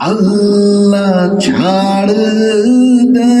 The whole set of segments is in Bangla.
আল্লাহ ছাড় দেন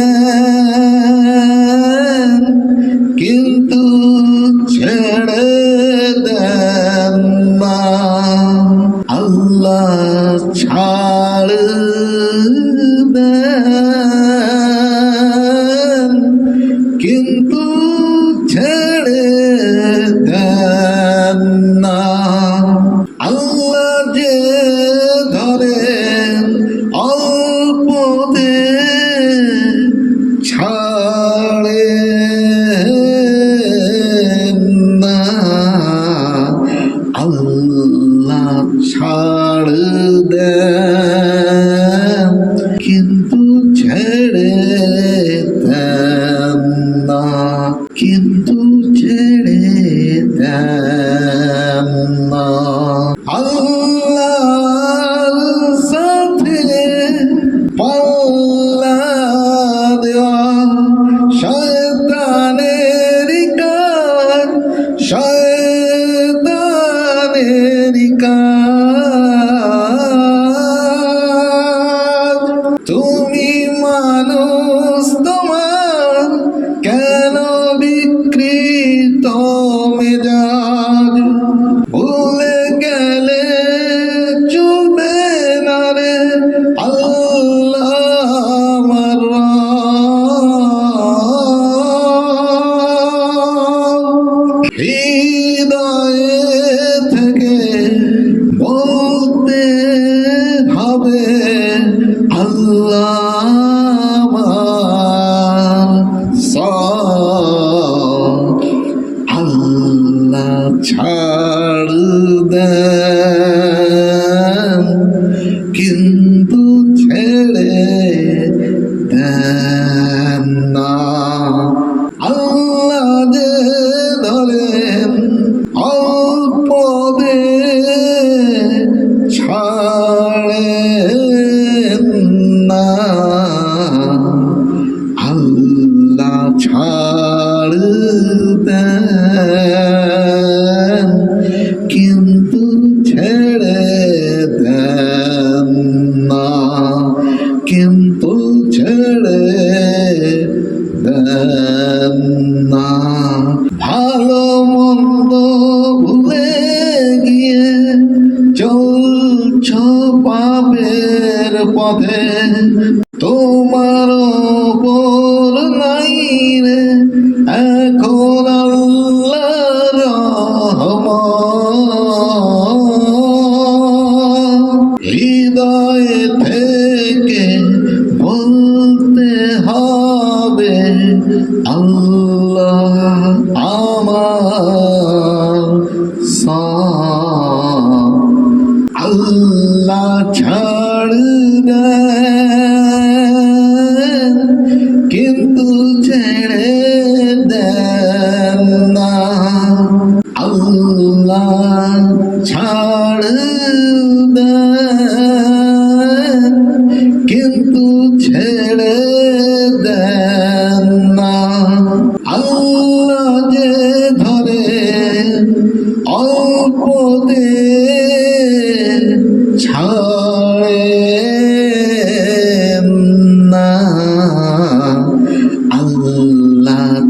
ছাড়ে না। আল্লাহ ছাড় দেন কিন্তু ছেড়ে দেন না। মেজাজ ভুলে গেলে চুবে না রে আল্লাহ আমার। হৃদয়ে থেকে বলতে হবে আল্লাহ ছাড় কিন্তু ছেড়ে দেন না। আল্লাহ যে ধরেন অল্প দে ছাড়েন না। ছেড়ে দেন না কিন্তু ছেড়ে দেন না ভালো মন্দ ভুলে গিয়ে চলছ পাপের পথে হৃদয় থেকে বলতে হবে আল্লাহ অল্পতে ছাড়ে না।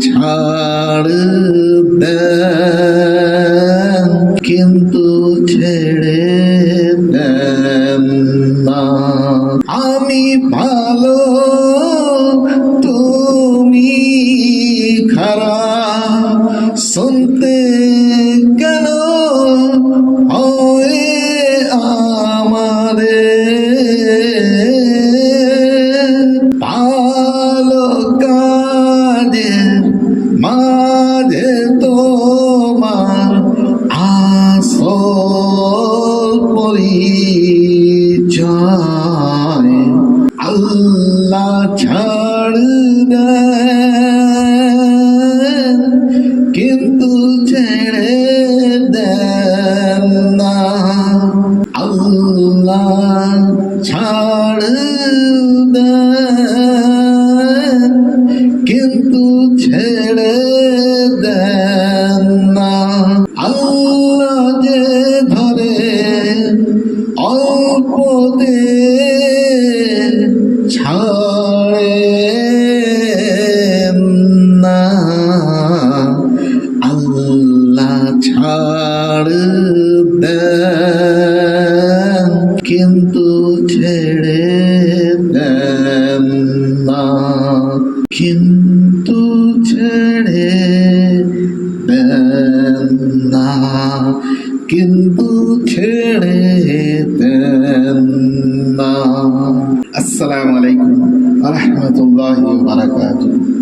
ছাড় কিন্তু ছেড়ে আমি ভালো মাঝে তোমার আসল পরিচয়। আল্লাহ ছাড় দেন কিন্তু ছেড়ে দেন না। আল্লাহ ছাড় কিন্তু ছেড়ে দেন না। কিন্তু ছেড়ে দেন না। কিন্তু ছেড়ে দেন না। আসসালামু আলাইকুম রহমতুল্লাহ বারাকাতুহ।